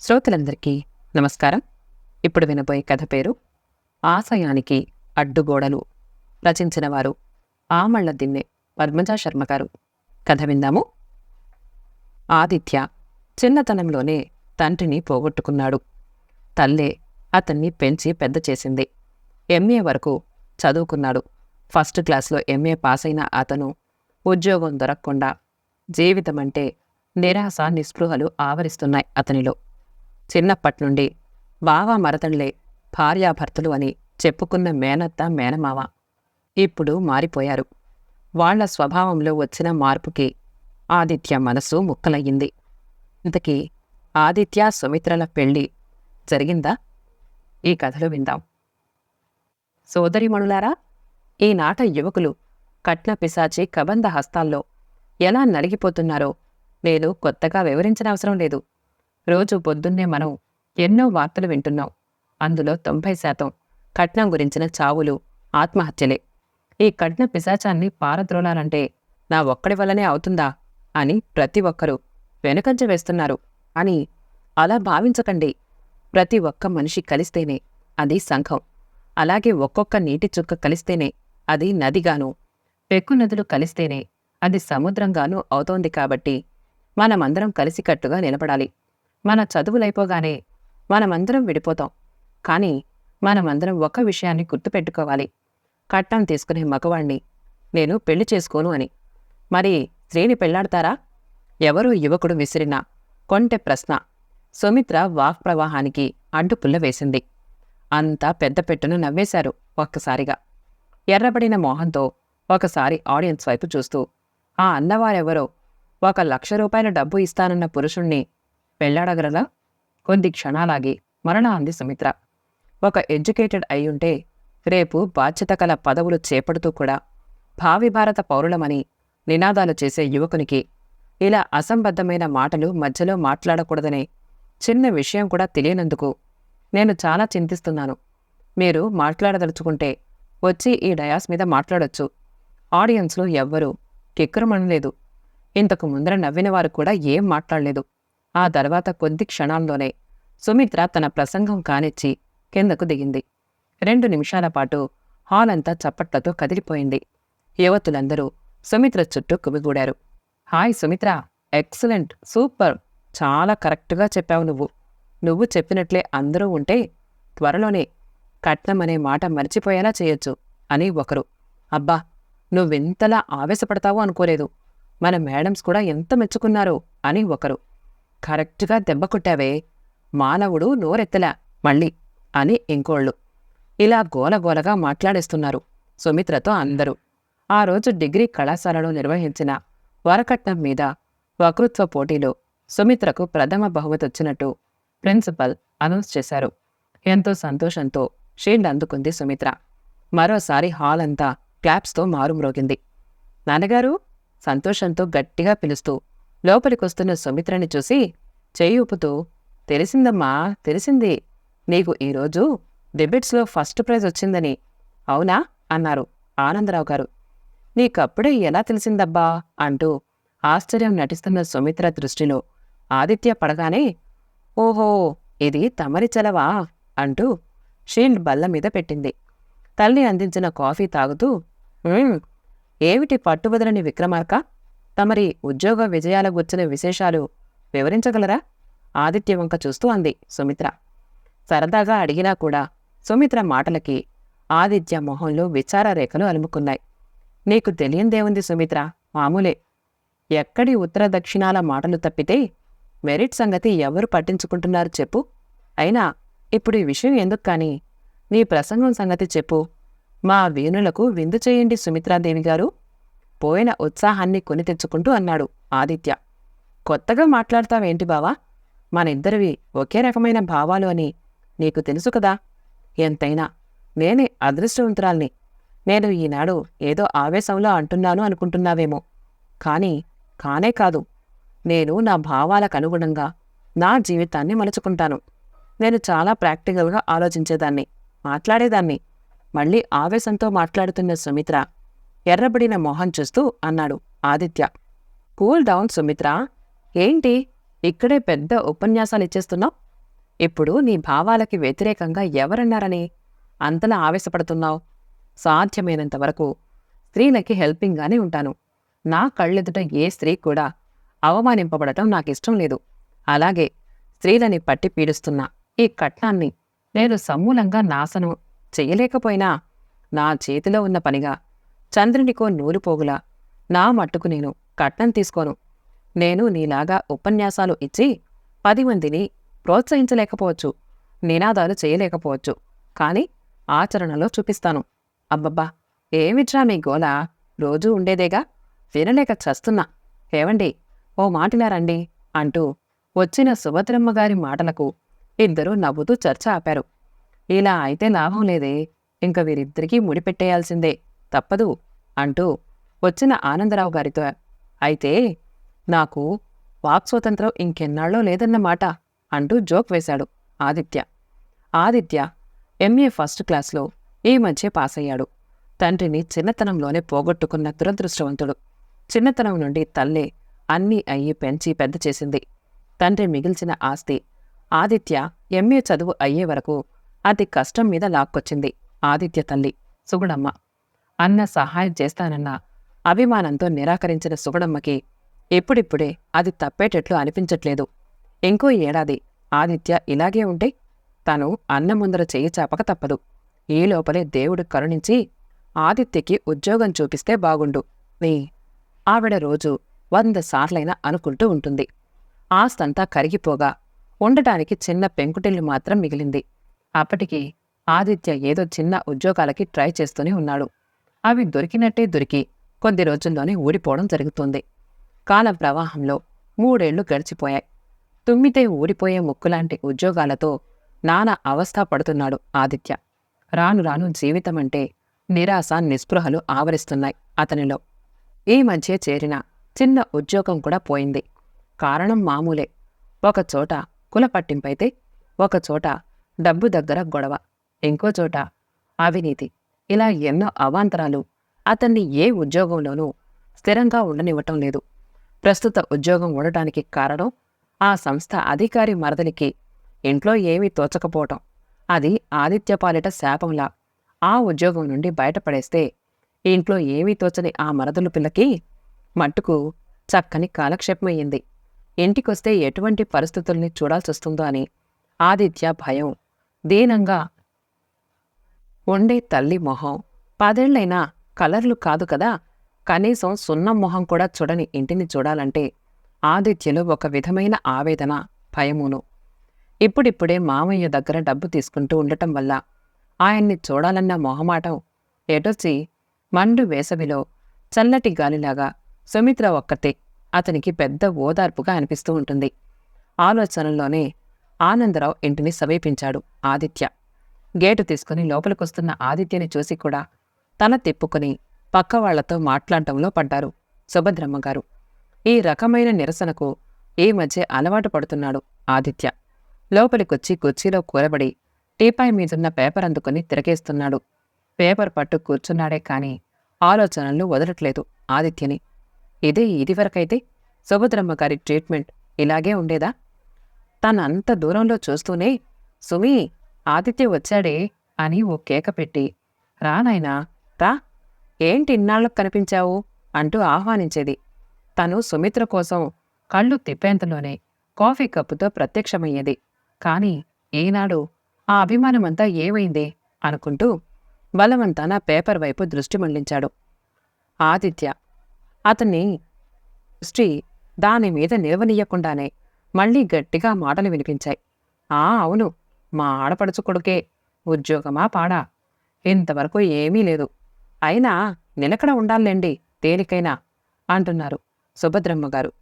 శ్రోతలందరికీ నమస్కారం. ఇప్పుడు వినబోయే కథ పేరు ఆశయానికి అడ్డుగోడలు రచించిన వారు ఆమళ్ళ దిన్నె పద్మజా శర్మ గారు. కథ విందాము. ఆదిత్య చిన్నతనంలోనే తండ్రిని పోగొట్టుకున్నాడు. తల్లే అతన్ని పెంచి పెద్ద చేసింది. ఎంఏ వరకు చదువుకున్నాడు. ఫస్ట్ క్లాస్లో ఎంఏ పాస్ అయిన అతను ఉద్యోగం దొరకకుండా జీవితమంటే నిరాశ నిస్పృహలు ఆవరిస్తున్నాయి అతనిలో. చిన్నప్పటి నుండి బావా మరదళ్ళే భార్యాభర్తలు అని చెప్పుకున్న మేనత్త మేనమావ. ఇప్పుడు మారిపోయారు. వాళ్ళ స్వభావంలో వచ్చిన మార్పుకి ఆదిత్య మనసు ముక్కలయ్యింది. ఇంతకీ ఆదిత్య సుమిత్రల పెళ్ళి జరిగిందా? ఈ కథలు విందాం. సోదరిమణులారా ఈనాట యువకులు కట్న పిశాచి కబంధ హస్తాల్లో ఎలా నలిగిపోతున్నారో నేను కొత్తగా వివరించిన అవసరం లేదు. రోజు పొద్దున్నే మనం ఎన్నో వార్తలు వింటున్నాం. అందులో తొంభై శాతం కట్నం గురించిన చావులు ఆత్మహత్యలే. ఈ కట్న పిశాచాన్ని పారద్రోలాలంటే నా ఒక్కడి వల్లనే అవుతుందా? అని ప్రతి ఒక్కరూ వెనుకంజ వేస్తున్నారు. అని అలా భావించకండి. ప్రతి ఒక్క మనిషి కలిస్తేనే అది సంఘం. అలాగే ఒక్కొక్క నీటి చుక్క కలిస్తేనే అది నదిగాను. పెక్కు నదులు కలిస్తేనే అది సముద్రంగానూ అవుతోంది కాబట్టి మనమందరం కలిసికట్టుగా నిలబడాలి. మన చదువులైపోగానే మనమందరం విడిపోతాం. కానీ మనమందరం ఒక విషయాన్ని గుర్తుపెట్టుకోవాలి. కట్నం తీసుకునే మగవాణ్ణి నేను పెళ్ళి చేసుకోను అని. మరి స్త్రీని పెళ్ళాడతారా? ఎవరో యువకుడు విసిరిన కొంటె ప్రశ్న. సుమిత్ర వాక్ ప్రవాహానికి అడ్డుపుల్ల వేసింది. అంతా పెద్ద పెట్టును నవ్వేశారు ఒక్కసారిగా. ఎర్రబడిన మోహంతో ఒకసారి ఆడియన్స్ వైపు చూస్తూ ఆ అన్నవారెవరో? ఒక లక్ష రూపాయల డబ్బు ఇస్తానన్న పురుషుణ్ణి పెళ్ళాడగలరా కొద్ది క్షణాలాగి మరణ అంది సుమిత్ర. ఒక ఎడ్యుకేటెడ్ అయ్యుంటే రేపు బాధ్యత కల పదవులు చేపడుతూ కూడా భావి భారత పౌరులమని నినాదాలు చేసే యువకునికి ఇలా అసంబద్ధమైన మాటలు మధ్యలో మాట్లాడకూడదనే చిన్న విషయం కూడా తెలియనందుకు నేను చాలా చింతిస్తున్నాను. మీరు మాట్లాడదలుచుకుంటే వచ్చి ఈ డయాస్ మీద మాట్లాడొచ్చు. ఆడియన్స్లో ఎవ్వరూ కిక్కురమనలేదు. ఇంతకు ముందర నవ్విన వారు కూడా ఏం మాట్లాడలేదు. ఆ తర్వాత కొద్ది క్షణాల్లోనే సుమిత్ర తన ప్రసంగం కానిచ్చి కిందకు దిగింది. రెండు నిమిషాల పాటు హాల్ అంతా చప్పట్లతో కదిలిపోయింది. యువతులందరూ సుమిత్ర చుట్టూ కుమిగూడారు. హాయ్ సుమిత్ర ఎక్సలెంట్ సూపర్ చాలా కరెక్ట్గా చెప్పావు నువ్వు. నువ్వు చెప్పినట్లే అందరూ ఉంటే త్వరలోనే కట్నం అనే మాట మర్చిపోయేలా చేయొచ్చు అని ఒకరు. అబ్బా నువ్వెంతలా ఆవేశపడతావో అనుకోలేదు. మన మేడమ్స్ కూడా ఎంత మెచ్చుకున్నారో అని ఒకరు. కరెక్ట్గా దెబ్బ కొట్టావే. మానవుడు నోరెత్తలా మళ్ళీ అని ఇంకోళ్ళు. ఇలా గోలగోలగా మాట్లాడేస్తున్నారు సుమిత్రతో అందరూ. ఆ రోజు డిగ్రీ కళాశాలలో నిర్వహించిన వరకట్నం మీద వకృత్వ పోటీలో సుమిత్రకు ప్రథమ బహుమతి వచ్చినట్టు ప్రిన్సిపల్ అనౌన్స్ చేశారు. ఎంతో సంతోషంతో షీల్డ్ అందుకుంది సుమిత్ర. మరోసారి హాల్ అంతా క్లాప్స్తో మారుమ్రోగింది. నాన్నగారు సంతోషంతో గట్టిగా పిలుస్తూ లోపలికొస్తున్న సుమిత్రని చూసి చెయ్యి ఊపుతూ తెలిసిందమ్మా తెలిసింది. నీకు ఈరోజు డెబిట్స్లో ఫస్ట్ ప్రైజ్ వచ్చిందని. అవునా? అన్నారు ఆనందరావు గారు. నీకప్పుడే ఎలా తెలిసిందబ్బా? అంటూ ఆశ్చర్యం నటిస్తున్న సుమిత్ర దృష్టిలో ఆదిత్య పడగానే ఓహో ఇది తమరి చలవా? అంటూ షీల్డ్ బల్ల మీద పెట్టింది. తల్లి అందించిన కాఫీ తాగుతూ ఏమిటి పట్టుబదలని విక్రమార్క? తమరి ఉద్యోగ విజయాల గుర్చిన విశేషాలు వివరించగలరా? ఆదిత్య వంక చూస్తూ అంది సుమిత్ర. సరదాగా అడిగినా కూడా సుమిత్ర మాటలకి ఆదిత్య మొహంలో విచార రేఖలు అలుముకున్నాయి. నీకు తెలియందేముంది సుమిత్ర? మామూలే. ఎక్కడి ఉత్తర దక్షిణాల మాటలు తప్పితే మెరిట్ సంగతి ఎవరు పట్టించుకుంటున్నారు చెప్పు. అయినా ఇప్పుడు ఈ విషయం ఎందుకు కానీ? నీ ప్రసంగం సంగతి చెప్పు. మా వీణులకు విందు చేయండి సుమిత్రాదేవి గారు పోయిన ఉత్సాహాన్ని కొని తెచ్చుకుంటూ అన్నాడు ఆదిత్య. కొత్తగా మాట్లాడతావేంటి బావా? మనిద్దరివి ఒకే రకమైన భావాలు అని నీకు తెలుసు కదా? ఎంతైనా. నేనే అదృష్టవంతురాల్ని. నేను ఈనాడు ఏదో ఆవేశంలో అంటున్నాను అనుకుంటున్నావేమో. కానీ కానే కాదు. నేను నా భావాలకు అనుగుణంగా నా జీవితాన్ని మలుచుకుంటాను. నేను చాలా ప్రాక్టికల్గా ఆలోచించేదాన్ని మాట్లాడేదాన్ని. మళ్ళీ ఆవేశంతో మాట్లాడుతున్న సుమిత్ర ఎర్రబడిన మొహం చూస్తూ అన్నాడు ఆదిత్య. Cool down Sumitra. ఏంటి? ఇక్కడే పెద్ద ఉపన్యాసాలు ఇచ్చేస్తున్నావు? ఇప్పుడు నీ భావాలకి వ్యతిరేకంగా ఎవరన్నారని? అంతలా ఆవేశపడుతున్నావు. సాధ్యమైనంత వరకు స్త్రీలకి హెల్పింగ్గానే ఉంటాను. నా కళ్ళెదుట ఏ స్త్రీ కూడా అవమానింపబడటం నాకిష్టం లేదు. అలాగే స్త్రీలని పట్టి పీడిస్తున్న ఈ కట్నాన్ని నేను సమూలంగా నాశనం చెయ్యలేకపోయినా నా చేతిలో ఉన్న పనిగా చంద్రునికో నూలుపోగులా నా మట్టుకు నేను కట్నం తీసుకోను. నేను నీలాగా ఉపన్యాసాలు ఇచ్చి పది మందిని ప్రోత్సహించలేకపోవచ్చు. నినాదాలు చేయలేకపోవచ్చు. కాని ఆచరణలో చూపిస్తాను. అబ్బబ్బా! ఏమిట్రా మీ గోల? రోజూ ఉండేదేగా? వినలేక చస్తున్నా. ఏవండి? ఓ మాటిలా రండి అంటూ వచ్చిన సుభద్రమ్మగారి మాటలకు ఇద్దరూ నవ్వుతూ చర్చ ఆపారు. ఇలా అయితే లాభం లేదే. ఇంక వీరిద్దరికీ ముడిపెట్టేయాల్సిందే. తప్పదు అంటూ వచ్చిన ఆనందరావు గారితో అయితే నాకు వాక్ స్వతంత్రం ఇంకెన్నాళ్ళో లేదన్నమాట అంటూ జోక్ వేశాడు ఆదిత్య. ఆదిత్య ఎంఏ ఫస్ట్ క్లాస్లో ఈ మధ్య పాస్ అయ్యాడు తండ్రిని చిన్నతనంలోనే పోగొట్టుకున్న దురదృష్టవంతుడు. చిన్నతనం నుండి తల్లే అన్నీ అయ్యి పెంచి పెద్ద చేసింది. తండ్రి మిగిల్చిన ఆస్తి ఆదిత్య ఎంఏ చదువు అయ్యే వరకు అతి కష్టం మీద లాక్కొచ్చింది ఆదిత్య తల్లి సుగుడమ్మ అన్న సహాయం చేస్తానన్న అభిమానంతో నిరాకరించిన సుగడమ్మకి ఇప్పుడిప్పుడే అది తప్పేటట్లు అనిపించట్లేదు. ఇంకో ఏడాది ఆదిత్య ఇలాగే ఉంటే తను అన్న ముందర చేయి చాపక తప్పదు. ఈ లోపలే దేవుడు కరుణించి ఆదిత్యకి ఉద్యోగం చూపిస్తే బాగుండు. నీ ఆవిడ రోజు వంద సార్లైనా అనుకుంటూ ఉంటుంది. ఆస్తంతా కరిగిపోగా ఉండటానికి చిన్న పెంకుటిల్లు మాత్రం మిగిలింది. అప్పటికి ఆదిత్య ఏదో చిన్న ఉద్యోగాలకి ట్రై చేస్తూనే ఉన్నాడు. అవి దొరికినట్టే దొరికి కొద్ది రోజుల్లోనే ఊడిపోవడం జరుగుతుంది. కాల ప్రవాహంలో మూడేళ్ళు గడిచిపోయాయి. తుమ్మితే ఊడిపోయే ముక్కులాంటి ఉద్యోగాలతో నానా అవస్థ పడుతున్నాడు ఆదిత్య. రాను రాను జీవితమంటే నిరాశ నిస్పృహలు ఆవరిస్తున్నాయి అతనిలో. ఈ మధ్య చేరిన చిన్న ఉద్యోగం కూడా పోయింది. కారణం మామూలే. ఒకచోట కుల పట్టింపైతే ఒకచోట డబ్బు దగ్గర గొడవ. ఇంకో చోట అవినీతి. ఇలా ఎన్నో అవాంతరాలు అతన్ని ఏ ఉద్యోగంలోనూ స్థిరంగా ఉండనివ్వటం లేదు. ప్రస్తుత ఉద్యోగం ఉండటానికి కారణం ఆ సంస్థ అధికారి మరదలికి ఇంట్లో ఏమీ తోచకపోవటం. అది ఆదిత్యపాలిట శాపంలా ఆ ఉద్యోగం నుండి బయటపడేస్తే ఇంట్లో ఏమీ తోచని ఆ మరదలు పిల్లకి మట్టుకు చక్కని కాలక్షేపమయ్యింది. ఇంటికొస్తే ఎటువంటి పరిస్థితుల్ని చూడాల్సొస్తుందో అని ఆదిత్య భయం దీనంగా ఉండే తల్లి మొహం. పదేళ్ళైనా కలర్లు కాదు కదా. కనీసం సున్నం మొహం కూడా చూడని ఇంటిని చూడాలంటే ఆదిత్యలో ఒక విధమైన ఆవేదన భయమును. ఇప్పుడిప్పుడే మామయ్య దగ్గర డబ్బు తీసుకుంటూ ఉండటం వల్ల ఆయన్ని చూడాలన్న మొహమాటం ఎటొచ్చి మండు వేసవిలో చల్లటి గాలిలాగా సుమిత్ర ఒక్కతే అతనికి పెద్ద ఓదార్పుగా అనిపిస్తూ ఉంటుంది. ఆలోచనల్లోనే ఆనందరావు ఇంటిని సమీపించాడు ఆదిత్య. గేటు తీసుకుని లోపలికొస్తున్న ఆదిత్యని చూసి కూడా తల తిప్పుకుని పక్కవాళ్ళతో మాట్లాడటంలో పడ్డారు సుభద్రమ్మ గారు. ఈ రకమైన నిరసనకు ఈ మధ్య అలవాటు పడుతున్నాడు ఆదిత్య. లోపలికొచ్చి కుర్చీలో కూరబడి టీపాయ్ మీదున్న పేపర్ అందుకుని తిరగేస్తున్నాడు. పేపర్ పట్టు కూర్చున్నాడే కాని ఆలోచనలు వదలట్లేదు ఆదిత్యని. ఇదే ఇదివరకైతే సుభద్రమ్మ గారి ట్రీట్మెంట్ ఇలాగే ఉండేదా? తనంత దూరంలో చూస్తూనే సుమి ఆదిత్య వచ్చాడే అని ఓ కేక పెట్టి రా నాయనా రా. ఏంటి ఇన్నాళ్ళకు కనిపించావు? అంటూ ఆహ్వానించేది. తను సుమిత్ర కోసం కళ్ళు తిప్పేంతలోనే కాఫీ కప్పుతో ప్రత్యక్షమయ్యేది. కాని ఈనాడు ఆ అభిమానమంతా ఏమైంది అనుకుంటూ బలవంతాన పేపర్ వైపు దృష్టి మళ్ళించాడు. ఆదిత్య అతన్ని దృష్టి దాని మీద నిలవనీయకుండానే మళ్ళీ గట్టిగా మాటలు వినిపించాయి. ఆ అవును. మా ఆడపడుచు కొడుకే ఉద్యోగమా పాడా? ఇంతవరకు ఏమీ లేదు. అయినా నిలకడ ఉండాలండి దేనికైనా అంటున్నారు సుభద్రమ్మ గారు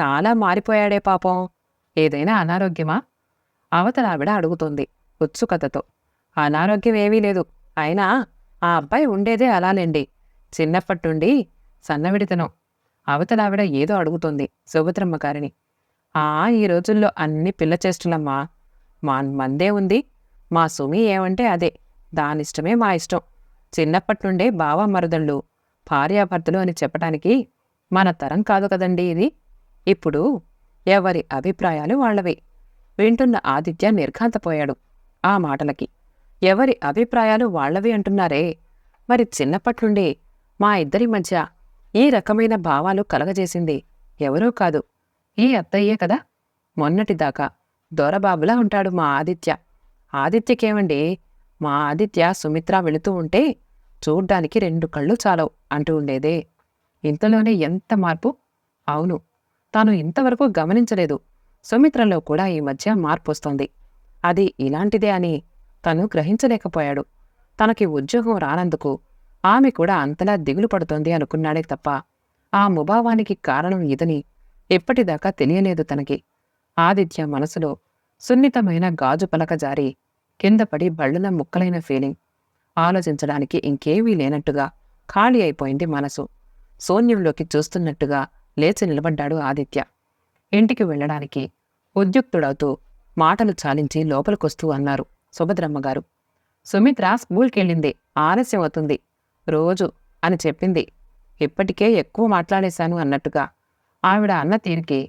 చాలా మారిపోయాడే పాపం. ఏదైనా అనారోగ్యమా? అవతల ఆవిడ అడుగుతోంది ఉత్సుకతతో. అనారోగ్యం ఏమీ లేదు. అయినా ఆ అబ్బాయి ఉండేదే అలానండి చిన్నప్పటి నుండి సన్నవిడితనం. అవతలావిడ ఏదో అడుగుతుంది సుభద్రమ్మ గారిని ఆ ఈ రోజుల్లో అన్ని పిల్ల చేష్టలమ్మా. మా మందే ఉంది. మా సుమి ఏమంటే అదే. దానిష్టమే మా ఇష్టం. చిన్నప్పటి నుండే బావ మరదళ్ళు. భార్యాభర్తలు అని చెప్పటానికి మన తరం కాదు కదండి ఇది. ఇప్పుడు ఎవరి అభిప్రాయాలు వాళ్ళవి. వింటున్న ఆదిత్య నిర్ఘాంతపోయాడు ఆ మాటలకి. ఎవరి అభిప్రాయాలు వాళ్ళవి అంటున్నారే. మరి చిన్నప్పట్నుండి మా ఇద్దరి మధ్య ఈ రకమైన భావాలు కలగజేసింది ఎవరూ కాదు. ఈ అత్తయ్యే కదా. మొన్నటిదాకా దొరబాబులా ఉంటాడు మా ఆదిత్య. ఆదిత్యకేమండి మా ఆదిత్య సుమిత్ర వెళుతూ ఉంటే చూడ్డానికి రెండు కళ్ళు చాలవు అంటూ ఉండేదే. ఇంతలోనే ఎంత మార్పు? అవును తాను ఇంతవరకు గమనించలేదు. సుమిత్రలో కూడా ఈ మధ్య మార్పు వస్తోంది అది ఇలాంటిదే అని తను గ్రహించలేకపోయాడు. తనకి ఉద్యోగం రానందుకు ఆమె కూడా అంతలా దిగులు పడుతోంది అనుకున్నాడే తప్ప ఆ ముభావానికి కారణం ఇదని ఎప్పటిదాకా తెలియలేదు తనకి. ఆదిత్య మనసులో సున్నితమైన గాజు పలక జారి కిందపడి బళ్ళున ముక్కలైన ఫీలింగ్ ఆలోచించడానికి ఇంకేమీ లేనట్టుగా ఖాళీ అయిపోయింది మనసు. శూన్యంలోకి చూస్తున్నట్టుగా లేచి నిలబడ్డాడు ఆదిత్య. ఇంటికి వెళ్ళడానికి ఉద్యుక్తుడవుతూ మాటలు చాలించి లోపలికొస్తూ అన్నారు సుభద్రమ్మగారు సుమిత్ర స్కూల్కెళ్ళింది ఆలస్యం అవుతుంది. రోజు అని చెప్పింది. ఇప్పటికే ఎక్కువ మాట్లాడేశాను అన్నట్టుగా ఆవిడ అన్న తీరికి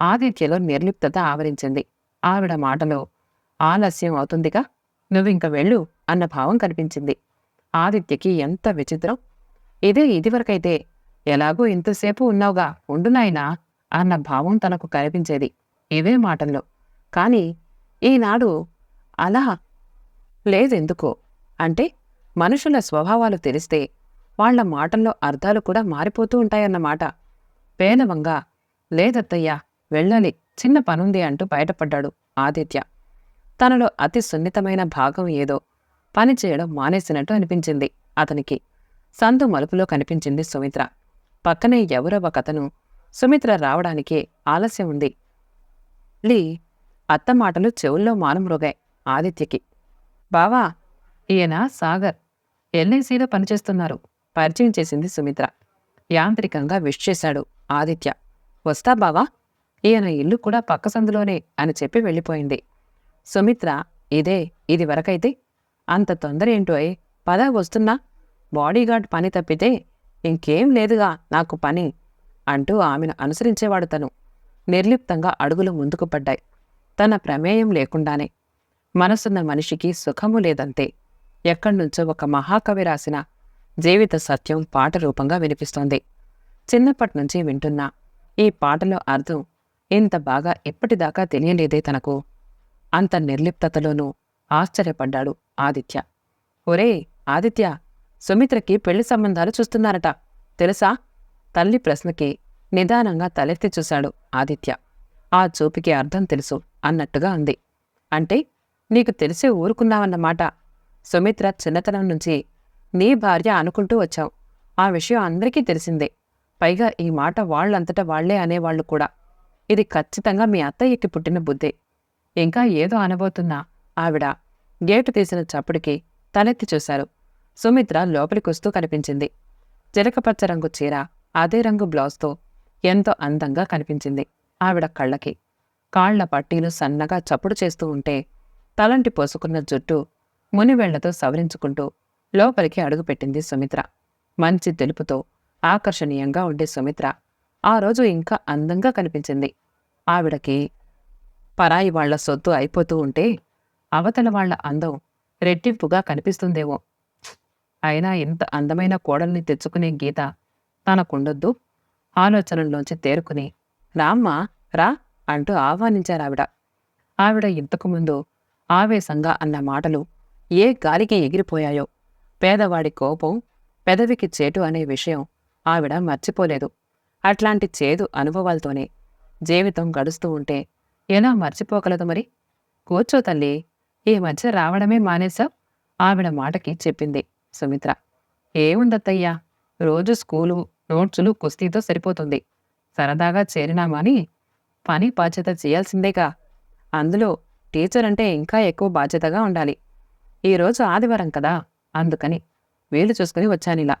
ఆదిత్యలో నిర్లిప్తత ఆవరించింది. ఆవిడ మాటలో ఆలస్యం అవుతుందిగా? నువ్వింక వెళ్ళు అన్న భావం కనిపించింది. ఆదిత్యకి ఎంత విచిత్రం. ఇదే ఇదివరకైతే ఎలాగో ఇంతసేపు ఉన్నావుగా ఉండు నాయనా అన్న భావం తనకు కనిపించేది ఇవే మాటల్లో. కాని ఈనాడు అలా లేదెందుకో? అంటే మనుషుల స్వభావాలు తెలిస్తే వాళ్ళ మాటల్లో అర్థాలు కూడా మారిపోతూ ఉంటాయన్నమాట. పేలవంగా లేదత్తయ్యా వెళ్ళాలి. చిన్న పనుంది అంటూ బయటపడ్డాడు ఆదిత్య. తనలో అతి సున్నితమైన భాగం ఏదో. పని చేయడం మానేసినట్టు అనిపించింది అతనికి. సందు మలుపులో కనిపించింది సుమిత్ర. పక్కనే ఎవరో ఒకతను. సుమిత్ర రావడానికే ఆలస్యం ఉంది. లీ అత్త మాటలు చెవుల్లో మానమ్రోగాయి ఆదిత్యకి. బావా ఈయన సాగర్. ఎల్ఐసీలో పనిచేస్తున్నారు. పరిచయం చేసింది సుమిత్ర. యాంత్రికంగా విష్ చేశాడు ఆదిత్య. వస్తా బావా? ఈయన ఇల్లు కూడా పక్క సందులోనే అని చెప్పి వెళ్ళిపోయింది. సుమిత్ర ఇదే ఇది వరకైతే. అంత తొందర ఏంటోయ్ పద వస్తున్నా. బాడీగార్డ్ పని తప్పితే ఇంకేం లేదుగా నాకు పని అంటూ ఆమెను అనుసరించేవాడు తను. నిర్లిప్తంగా అడుగులు ముందుకు పడ్డాయి. తన ప్రమేయం లేకుండానే. మనసున్న మనిషికి సుఖము లేదంతే. ఎక్కడ్నుంచో ఒక మహాకవి రాసిన జీవిత సత్యం పాట రూపంగా వినిపిస్తోంది. చిన్నప్పటినుంచి వింటున్నా. ఈ పాటలో అర్థం ఇంత బాగా ఎప్పటిదాకా తెలియలేదే తనకు. అంత నిర్లిప్తతలోనూ ఆశ్చర్యపడ్డాడు ఆదిత్య. ఒరే ఆదిత్య సుమిత్రకి పెళ్ళి సంబంధాలు చూస్తున్నారట. తెలుసా? తల్లి ప్రశ్నకి నిదానంగా తలెత్తి చూశాడు ఆదిత్య. ఆ చూపుకి అర్థం తెలుసు అన్నట్టుగా అంది. అంటే నీకు తెలిసే ఊరుకున్నావన్నమాట. సుమిత్ర చిన్నతనం నుంచి నీ భార్య అనుకుంటూ వచ్చావు. ఆ విషయం అందరికీ తెలిసిందే. పైగా ఈ మాట వాళ్ళంతటా వాళ్ళే అనేవాళ్ళు కూడా. ఇది ఖచ్చితంగా మీ అత్తయ్యకి పుట్టిన బుద్ధే. ఇంకా ఏదో అనబోతున్నా. ఆవిడ గేటు తీసిన చప్పుడికి తలెత్తి చూశారు. సుమిత్ర లోపలికొస్తూ కనిపించింది. చిలకపచ్చ రంగు చీర అదే రంగు బ్లౌజ్తో ఎంతో అందంగా కనిపించింది ఆవిడ కళ్ళకి. కాళ్ళ పట్టీలు సన్నగా చప్పుడు చేస్తూ ఉంటే తలంటి పోసుకున్న జుట్టు మునివేళ్ళతో సవరించుకుంటూ లోపలికి అడుగుపెట్టింది సుమిత్ర. మంచి తెలుపుతో ఆకర్షణీయంగా ఉండే సుమిత్ర ఆ రోజు ఇంకా అందంగా కనిపించింది. ఆవిడకి పరాయి వాళ్ళ సొత్తు అయిపోతూ ఉంటే అవతల వాళ్ళ అందం రెట్టింపుగా కనిపిస్తుందేమో. అయినా ఇంత అందమైన కోడల్ని తెచ్చుకునే గీత తనకుండొద్దు. ఆలోచనల్లోంచి తేరుకుని రామ్మా రా అంటూ ఆహ్వానించారావిడ. ఆవిడ ఇంతకుముందు ఆవేశంగా అన్న మాటలు ఏ గాలికి ఎగిరిపోయాయో పేదవాడి కోపం పెదవికి చేటు అనే విషయం ఆవిడ మర్చిపోలేదు. అట్లాంటి చేదు అనుభవాలతోనే జీవితం గడుస్తూ ఉంటే ఎలా మర్చిపోగలదు మరి? కూర్చో తల్లి. ఈ మధ్య రావడమే మానేశావు? ఆవిడ మాటకి చెప్పింది సుమిత్ర. ఏముందత్తయ్యా? రోజు స్కూలు నోట్సులు కుస్తీతో సరిపోతుంది. సరదాగా చేరినామాని పని బాధ్యత చేయాల్సిందేగా. అందులో టీచర్ అంటే ఇంకా ఎక్కువ బాధ్యతగా ఉండాలి. ఈరోజు ఆదివారం కదా? అందుకని వీలు చూసుకుని వచ్చానిలా.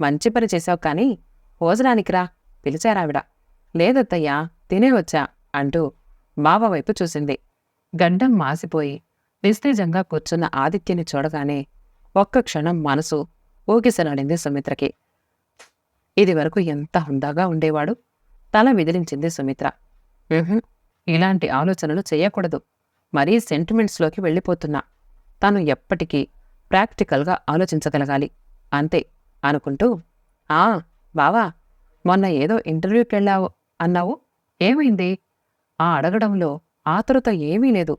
మంచి పని చేశావు కానీ భోజనానికి రా. పిలిచారావిడ. లేదత్తయ్యా తినే వచ్చా అంటూ బావ వైపు చూసింది. గండం మాసిపోయి నిస్తేజంగా కూర్చున్న ఆదిత్యని చూడగానే ఒక్క క్షణం మనసు ఊగిసలాడింది సుమిత్రకి. ఇదివరకు ఎంత హుందాగా ఉండేవాడు? తల విదిలించింది సుమిత్ర. ఇలాంటి ఆలోచనలు చెయ్యకూడదు మరీ సెంటిమెంట్స్లోకి వెళ్ళిపోతున్నా. తను ఎప్పటికీ ప్రాక్టికల్గా ఆలోచించగలగాలి. అంతే అనుకుంటూ ఆ బావా మొన్న ఏదో ఇంటర్వ్యూకి వెళ్ళావు అన్నావు? ఏమైంది? ఆ అడగడంలో ఆతురత ఏమీ లేదు.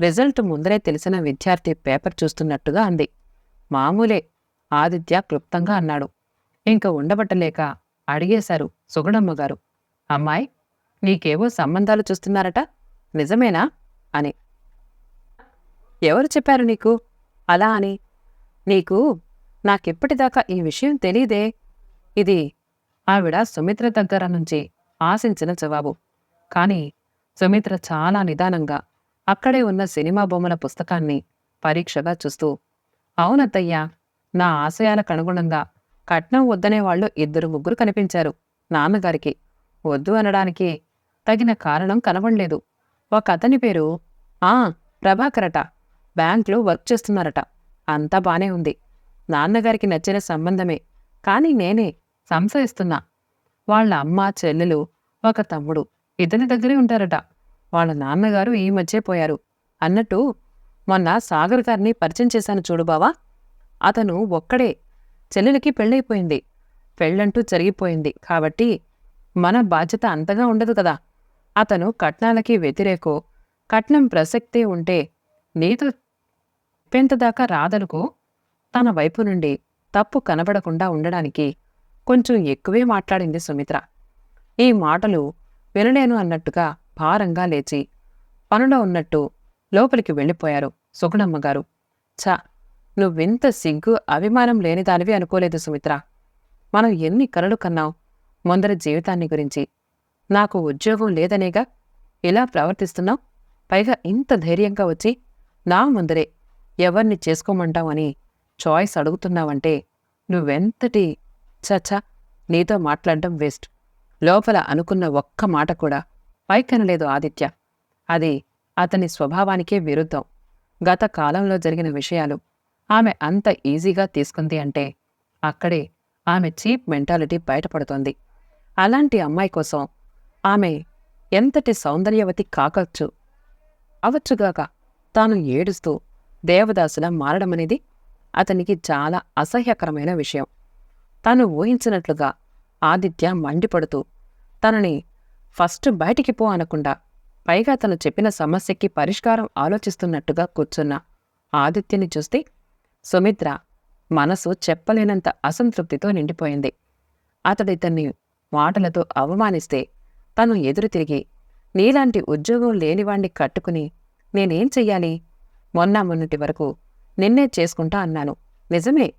రిజల్ట్ ముందరే తెలిసిన విద్యార్థి పేపర్ చూస్తున్నట్టుగా అంది. మామూలే ఆదిత్య క్లుప్తంగా అన్నాడు. ఇంక ఉండబట్టలేక అడిగేశారు సుగుణమ్మ గారు. అమ్మాయి నీకేవో సంబంధాలు చూస్తున్నారట? నిజమేనా? అని. ఎవరు చెప్పారు నీకు? అలా అని. నీకు నాకెప్పటిదాకా ఈ విషయం తెలీదే. ఇది ఆవిడ సుమిత్ర దగ్గర నుంచి ఆశించిన జవాబు. కాని సుమిత్ర చాలా నిదానంగా అక్కడే ఉన్న సినిమా బొమ్మల పుస్తకాన్ని పరీక్షగా చూస్తూ అవునత్తయ్యా నా ఆశయాలకు అనుగుణంగా కట్నం వద్దనే వాళ్ళు ఇద్దరు ముగ్గురు కనిపించారు. నాన్నగారికి వద్దు అనడానికి తగిన కారణం కనబడలేదు. ఒక అతని పేరు ఆ ప్రభాకరట. బ్యాంక్లో వర్క్ చేస్తున్నారట. అంతా బానే ఉంది. నాన్నగారికి నచ్చిన సంబంధమే. కానీ నేనే సంశయిస్తున్నా. వాళ్ళ అమ్మ చెల్లెలు ఒక తమ్ముడు ఇతని దగ్గరే ఉంటారట. వాళ్ళ నాన్నగారు ఈ మధ్యే పోయారు. అన్నట్టు మొన్న సాగర్ గారిని పరిచయం చేశాను చూడు బావా. అతను ఒక్కడే. చెల్లెలకి పెళ్ళైపోయింది. పెళ్ళంటూ జరిగిపోయింది కాబట్టి మన బాధ్యత అంతగా ఉండదు కదా. అతను కట్నాలకి వ్యతిరేకో కట్నం ప్రసక్తే ఉంటే నీతో పెంతదాకా రాదనుకో తన వైపు నుండి తప్పు కనబడకుండా ఉండడానికి కొంచెం ఎక్కువే మాట్లాడింది సుమిత్ర. ఈ మాటలు వినలేను అన్నట్టుగా భారంగా లేచి పనులో ఉన్నట్టు లోపలికి వెళ్ళిపోయారు సుగుణమ్మగారు. ఛ! నువ్వింత సిగ్గు అభిమానం లేనిదానివి అనుకోలేదు సుమిత్ర. మనం ఎన్ని కలలు కన్నావు ముందర జీవితాన్ని గురించి. నాకు ఉద్యోగం లేదనేగా ఇలా ప్రవర్తిస్తున్నావు? పైగా ఇంత ధైర్యంగా వచ్చి నా ముందరే ఎవరిని చేసుకోమంటావని చాయిస్ అడుగుతున్నావంటే నువ్వెంతటి చచ్చ నీతో మాట్లాడడం వేస్ట్. లోపల అనుకున్న ఒక్క మాట కూడా పైకనలేదు ఆదిత్య. అది అతని స్వభావానికే విరుద్ధం. గత కాలంలో జరిగిన విషయాలు ఆమె అంత ఈజీగా తీసుకుంది అంటే అక్కడే ఆమె చీప్ మెంటాలిటీ బయటపడుతోంది. అలాంటి అమ్మాయి కోసం ఆమె ఎంతటి సౌందర్యవతి కాకచ్చు? అవచ్చుగాక తాను ఏడుస్తూ దేవదాసులా మారడమనేది అతనికి చాలా అసహ్యకరమైన విషయం. తాను ఊహించినట్లుగా ఆదిత్య మండిపడుతూ తనని ఫస్ట్ బయటికి పో అనకుండా పైగా తను చెప్పిన సమస్యకి పరిష్కారం ఆలోచిస్తున్నట్టుగా కూర్చున్న ఆదిత్యని చూస్తే సుమిత్ర మనసు చెప్పలేనంత అసంతృప్తితో నిండిపోయింది. అతడితన్ని మాటలతో అవమానిస్తే తను ఎదురు తిరిగి నీలాంటి ఉద్యోగం లేనివాణ్ణి కట్టుకుని నేనేం చెయ్యాలి? మొన్న మొన్నటి వరకు నిన్నే చేసుకుంటా అన్నాను. నిజమే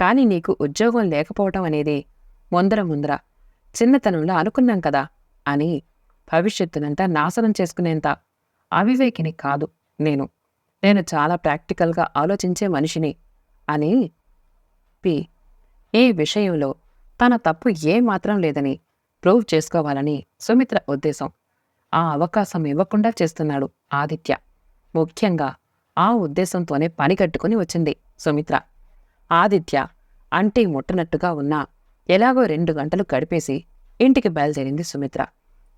కాని నీకు ఉద్యోగం లేకపోవటం అనేది ముందర ముందర. చిన్నతనంలో అనుకున్నాం కదా అని భవిష్యత్తునంతా నాశనం చేసుకునేంత అవివేకిని కాదు నేను. నేను చాలా ప్రాక్టికల్గా ఆలోచించే మనిషిని అని పి. ఈ విషయంలో తన తప్పు ఏమాత్రం లేదని ప్రూవ్ చేసుకోవాలని సుమిత్ర ఉద్దేశం. ఆ అవకాశం ఇవ్వకుండా చేస్తున్నాడు ఆదిత్య. ముఖ్యంగా ఆ ఉద్దేశంతోనే పని కట్టుకుని వచ్చింది సుమిత్ర. ఆదిత్య అంటే ముట్టనట్టుగా ఉన్నా ఎలాగో రెండు గంటలు గడిపేసి ఇంటికి బయలుదేరింది సుమిత్ర.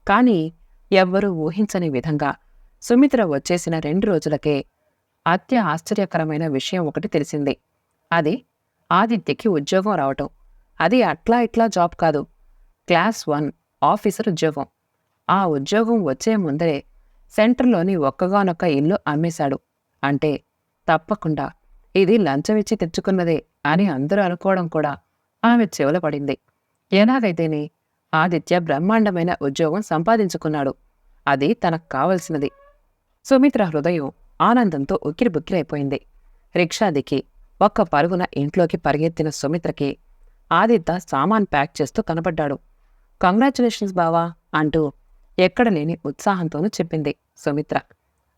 కానీ ఎవ్వరూ ఊహించని విధంగా సుమిత్ర వచ్చేసిన రెండు రోజులకే అత్య ఆశ్చర్యకరమైన విషయం ఒకటి తెలిసింది. అది ఆదిత్యకి ఉద్యోగం రావటం. అది అట్లా ఇట్లా జాబ్ కాదు. క్లాస్ వన్ ఆఫీసర్ ఉద్యోగం. ఆ ఉద్యోగం వచ్చే ముందరే సెంటర్లోని ఒక్కగానొక్క ఇల్లు అమ్మేశాడు. అంటే తప్పకుండా ఇది లంచమిచ్చి తెచ్చుకున్నదే అని అందరూ అనుకోవడం కూడా ఆమె చెవుల పడింది. ఎలాగైతేనే ఆదిత్య బ్రహ్మాండమైన ఉద్యోగం సంపాదించుకున్నాడు. అది తనకు కావలసినది. సుమిత్ర హృదయం ఆనందంతో ఉక్కిరిబుక్కిరైపోయింది. రిక్షా దిక్కి ఒక్క పరుగున ఇంట్లోకి పరిగెత్తిన సుమిత్రకి ఆదిత్య సామాన్ ప్యాక్ చేస్తూ కనపడ్డాడు కంగ్రాచులేషన్స్ బావా అంటూ ఎక్కడ లేని ఉత్సాహంతోనూ చెప్పింది సుమిత్ర.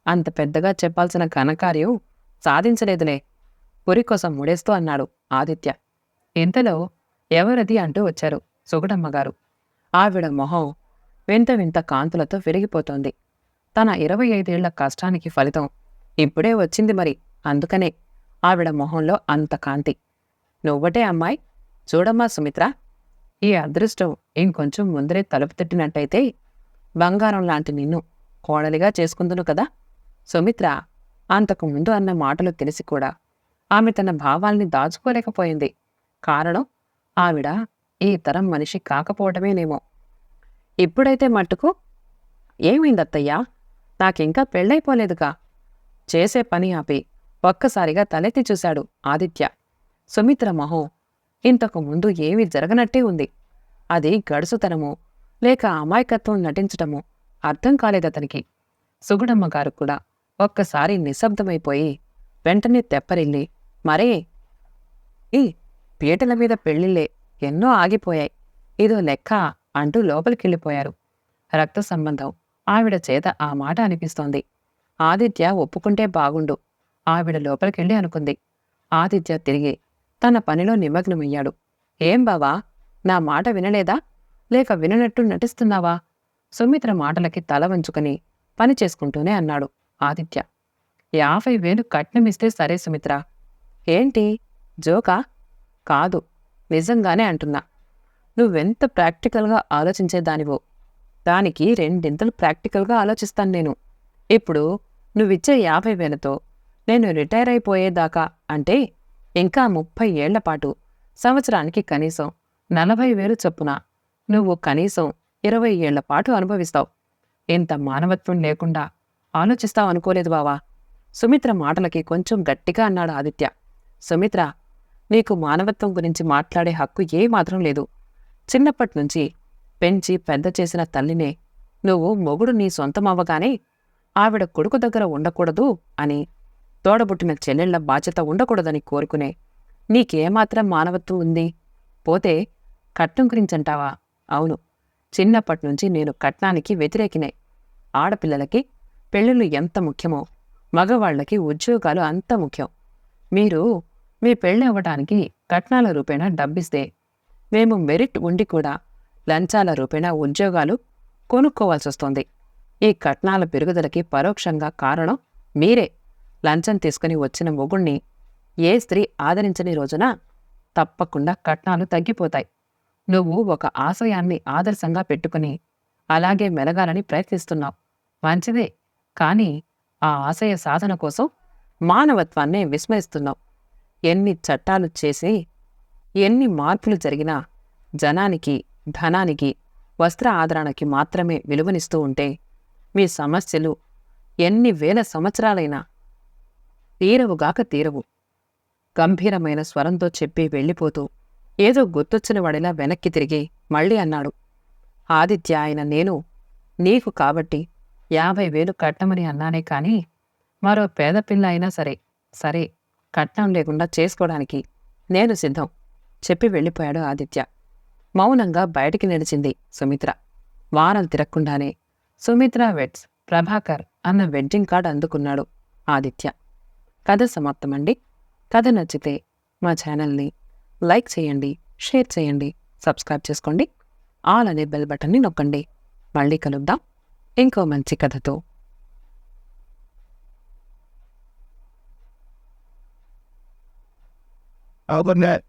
అంత పెద్దగా చెప్పాల్సిన ఘనకార్యం సాధించలేదులే. పొరి కోసం ముడేస్తూ అన్నాడు ఆదిత్య. ఇంతలో ఎవరది? అంటూ వచ్చారు సుగుడమ్మగారు ఆవిడ మొహం వింత వింత కాంతులతో విరిగిపోతోంది. తన ఇరవై ఐదేళ్ళ కష్టానికి ఫలితం ఇప్పుడే వచ్చింది మరి అందుకనే ఆవిడ మొహంలో అంత కాంతి. నువ్వటే అమ్మాయి? చూడమ్మా సుమిత్ర. ఈ అదృష్టం ఇంకొంచెం ముందరే తలుపు తట్టినట్టయితే బంగారం లాంటి నిన్ను కోడలిగా చేసుకుందును కదా? సుమిత్ర అంతకు ముందు అన్న మాటలు తెలిసి కూడా ఆమె తన భావాల్ని దాచుకోలేకపోయింది. కారణం ఆవిడ ఈ తరం మనిషి కాకపోవటమేనేమో. ఇప్పుడైతే మట్టుకు ఏమైందత్తయ్యా? నాకింకా పెళ్ళైపోలేదుగా. చేసే పని ఆపి ఒక్కసారిగా తలెత్తి చూశాడు ఆదిత్య. సుమిత్ర మొహం ఇంతకు ముందు ఏమీ జరగనట్టే ఉంది. అది గడుసుతనము లేక అమాయకత్వం నటించటము అర్థం కాలేదతనికి. సుగుడమ్మ గారు కూడా ఒక్కసారి నిశ్శబ్దమైపోయి వెంటనే తెప్పరిల్లి మరే. ఈ పీటల మీద పెళ్ళిళ్ళే ఎన్నో ఆగిపోయాయి. ఇదో లెక్క అంటూ లోపలికెళ్ళిపోయారు. రక్త సంబంధం. ఆవిడ చేత ఆ మాట అనిపిస్తోంది. ఆదిత్య ఒప్పుకుంటే బాగుండు. ఆవిడ లోపలికెళ్ళి అనుకుంది. ఆదిత్య తిరిగి తన పనిలో నిమగ్నమయ్యాడు. ఏం బావా? నా మాట వినలేదా? లేక విననట్టు నటిస్తున్నావా? సుమిత్ర మాటలకి తల వంచుకుని పని చేసుకుంటూనే అన్నాడు ఆదిత్య. యాభై వేలు కట్నమిస్తే సరే సుమిత్ర. ఏంటి? జోకా? కాదు. నిజంగానే అంటున్నా. నువ్వెంత ప్రాక్టికల్గా ఆలోచించేదానివో. దానికి రెండింతలు ప్రాక్టికల్గా ఆలోచిస్తాను నేను. ఇప్పుడు నువ్విచ్చే యాభై వేలతో నేను రిటైర్ అయిపోయేదాకా అంటే ఇంకా ముప్పై ఏళ్ళపాటు సంవత్సరానికి కనీసం నలభై వేలు చొప్పున నువ్వు కనీసం ఇరవై ఏళ్ళపాటు అనుభవిస్తావు. ఇంత మానవత్వం లేకుండా ఆలోచిస్తావు అనుకోలేదు బావా. సుమిత్ర మాటలకి కొంచెం గట్టిగా అన్నాడు ఆదిత్య. సుమిత్ర నీకు మానవత్వం గురించి మాట్లాడే హక్కు ఏ మాత్రం లేదు. చిన్నప్పటి నుంచి పెంచి పెద్ద చేసిన తల్లినే నువ్వు మొగుడు నీ సొంతమవ్వగానే ఆవిడ కొడుకు దగ్గర ఉండకూడదు అని తోడబుట్టిన చెల్లెళ్ళ బాధ్యత ఉండకూడదని కోరుకునే నీకేమాత్రం మానవత్వం ఉంది? పోతే కట్నం గురించంటావా? అవును. చిన్నప్పటినుంచి నేను కట్నానికి వ్యతిరేకినే. ఆడపిల్లలకి పెళ్ళిళ్ళు ఎంత ముఖ్యమో మగవాళ్ళకి ఉద్యోగాలు అంత ముఖ్యం. మీరు మీ పెళ్ళి అవ్వడానికి కట్నాల రూపేణా డబ్బిస్తే మేము మెరిట్ ఉండి కూడా లంచాల రూపేణా ఉద్యోగాలు కొనుక్కోవాల్సొస్తోంది. ఈ కట్నాల పెరుగుదలకి పరోక్షంగా కారణం మీరే. లంచం తీసుకుని వచ్చిన మొగుణ్ణి ఏ స్త్రీ ఆదరించని రోజున తప్పకుండా కట్నాలు తగ్గిపోతాయి. నువ్వు ఒక ఆశయాన్ని ఆదర్శంగా పెట్టుకుని అలాగే మెలగాలని ప్రయత్నిస్తున్నావు. మంచిదే. కానీ ఆ ఆశయ సాధన కోసం మానవత్వాన్నే విస్మరిస్తున్నావు. ఎన్ని చట్టాలు చేసి ఎన్ని మార్పులు జరిగినా జనానికి ధనానికి వస్త్ర ఆదరణకి మాత్రమే విలువనిస్తూ ఉంటే మీ సమస్యలు ఎన్ని వేల సంవత్సరాలైనా తీరవుగాక తీరవు. గంభీరమైన స్వరంతో చెప్పి వెళ్ళిపోతూ ఏదో గుర్తొచ్చిన వాడిలా వెనక్కి తిరిగి మళ్ళీ అన్నాడు. ఆదిత్య ఆయన నేను నీకు కాబట్టి యాభై వేలు కట్టమని అన్నానే కాని మరో పేద పిల్ల అయినా సరే సరే కట్నం లేకుండా చేసుకోవడానికి నేను సిద్ధం. చెప్పి వెళ్ళిపోయాడు ఆదిత్య. మౌనంగా బయటికి నిలిచింది సుమిత్ర. వారం తిరక్కుండానే సుమిత్ర వెడ్స్ ప్రభాకర్ అన్న వెడ్డింగ్ కార్డ్ అందుకున్నాడు ఆదిత్య. కథ సమాప్తమండి. కథ నచ్చితే మా ఛానల్ని లైక్ చేయండి షేర్ చేయండి సబ్స్క్రైబ్ చేసుకోండి. ఆల్ అనే బెల్ బటన్ని నొక్కండి. మళ్ళీ కలుద్దాం. ఇంకో మంచి కథతో. I'll that.